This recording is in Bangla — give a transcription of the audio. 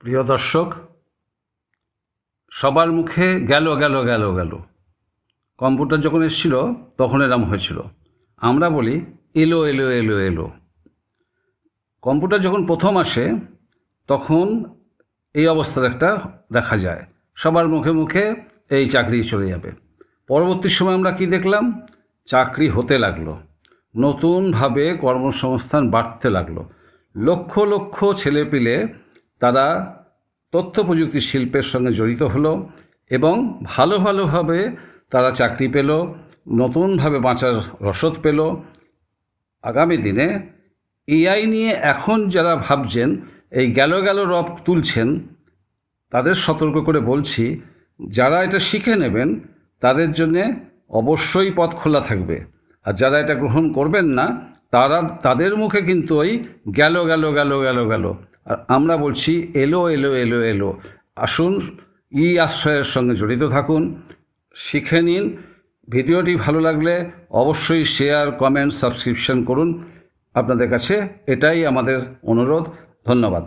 প্রিয় দর্শক, সবার মুখে গেল গেল গেল গেল। কম্পিউটার যখন এসেছিল, তখন এরম হয়েছিল। আমরা বলি, এলো এলো এলো এলো। কম্পিউটার যখন প্রথম আসে, তখন এই অবস্থার একটা দেখা যায়। সবার মুখে মুখে এই চাকরি চলে যাবে। পরবর্তী সময় আমরা কি দেখলাম? চাকরি হতে লাগল। নতুনভাবে কর্মসংস্থান বাড়তে লাগল। লক্ষ লক্ষ ছেলেপিলে তারা তথ্য প্রযুক্তি শিল্পের সঙ্গে জড়িত হলো এবং ভালো ভালোভাবে তারা চাকরি পেল, নতুনভাবে বাঁচার রসদ পেল। আগামী দিনে এআই নিয়ে এখন যারা ভাবছেন, এই গেল গেল রব তুলছেন, তাদের সতর্ক করে বলছি, যারা এটা শিখে নেবেন, তাদের জন্যে অবশ্যই পথ খোলা থাকবে। আর যারা এটা গ্রহণ করবেন না, তারা, তাদের মুখে কিন্তু ওই গেল গেল গেল গেল গেল আর আমরা বলছি এলো এলো এলো এলো। আসুন, ই আশ্রয়ের সঙ্গে জড়িত থাকুন, শিখে নিন। ভিডিওটি ভালো লাগলে অবশ্যই শেয়ার কমেন্ট সাবস্ক্রিপশন করুন। আপনাদের কাছে এটাই আমাদের অনুরোধ। ধন্যবাদ।